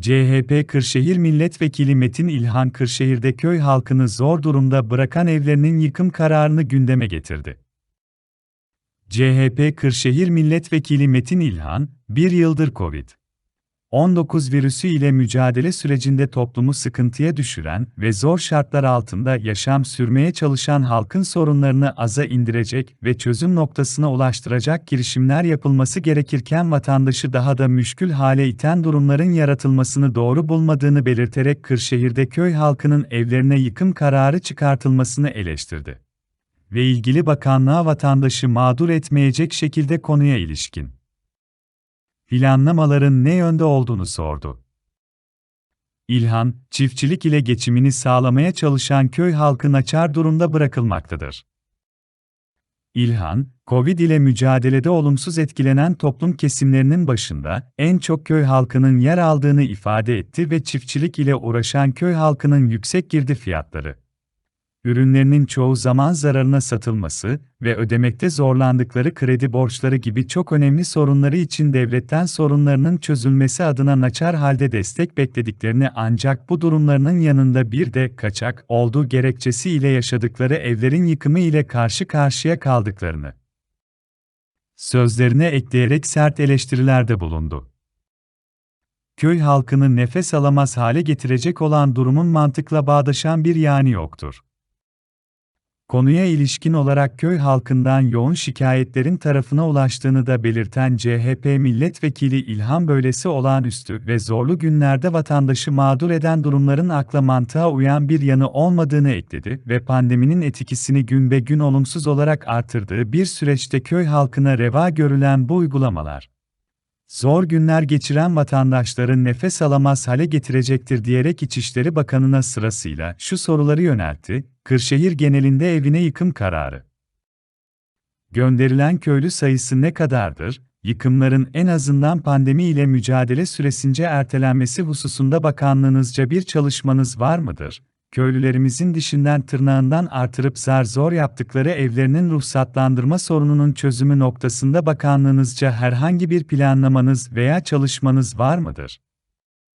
CHP Kırşehir Milletvekili Metin İlhan Kırşehir'de köy halkını zor durumda bırakan evlerinin yıkım kararını gündeme getirdi. CHP Kırşehir Milletvekili Metin İlhan, bir yıldır COVID. 19 virüsü ile mücadele sürecinde toplumu sıkıntıya düşüren ve zor şartlar altında yaşam sürmeye çalışan halkın sorunlarını aza indirecek ve çözüm noktasına ulaştıracak girişimler yapılması gerekirken vatandaşı daha da müşkül hale iten durumların yaratılmasını doğru bulmadığını belirterek Kırşehir'de köy halkının evlerine yıkım kararı çıkartılmasını eleştirdi. Ve ilgili bakanlığa vatandaşı mağdur etmeyecek şekilde konuya ilişkin planlamaların ne yönde olduğunu sordu. İlhan, çiftçilik ile geçimini sağlamaya çalışan köy halkı açar durumda bırakılmaktadır. İlhan, Covid ile mücadelede olumsuz etkilenen toplum kesimlerinin başında en çok köy halkının yer aldığını ifade etti ve çiftçilik ile uğraşan köy halkının yüksek girdi fiyatları, ürünlerinin çoğu zaman zararına satılması ve ödemekte zorlandıkları kredi borçları gibi çok önemli sorunları için devletten sorunlarının çözülmesi adına naçar halde destek beklediklerini ancak bu durumlarının yanında bir de kaçak olduğu gerekçesi ile yaşadıkları evlerin yıkımı ile karşı karşıya kaldıklarını sözlerine ekleyerek sert eleştirilerde bulundu köy halkını nefes alamaz hale getirecek olan durumun mantıkla bağdaşan bir yani yoktur. Konuya ilişkin olarak köy halkından yoğun şikayetlerin tarafına ulaştığını da belirten CHP milletvekili İlhan Böylesi olağanüstü ve zorlu günlerde vatandaşı mağdur eden durumların akla mantığa uyan bir yanı olmadığını ekledi ve pandeminin etkisini gün be gün olumsuz olarak artırdığı bir süreçte köy halkına reva görülen bu uygulamalar zor günler geçiren vatandaşların nefes alamaz hale getirecektir diyerek İçişleri Bakanı'na sırasıyla şu soruları yöneltti, Kırşehir genelinde evine yıkım kararı. Gönderilen köylü sayısı ne kadardır? Yıkımların en azından pandemi ile mücadele süresince ertelenmesi hususunda bakanlığınızca bir çalışmanız var mıdır? Köylülerimizin dişinden tırnağından artırıp zar zor yaptıkları evlerinin ruhsatlandırma sorununun çözümü noktasında bakanlığınızca herhangi bir planlamanız veya çalışmanız var mıdır?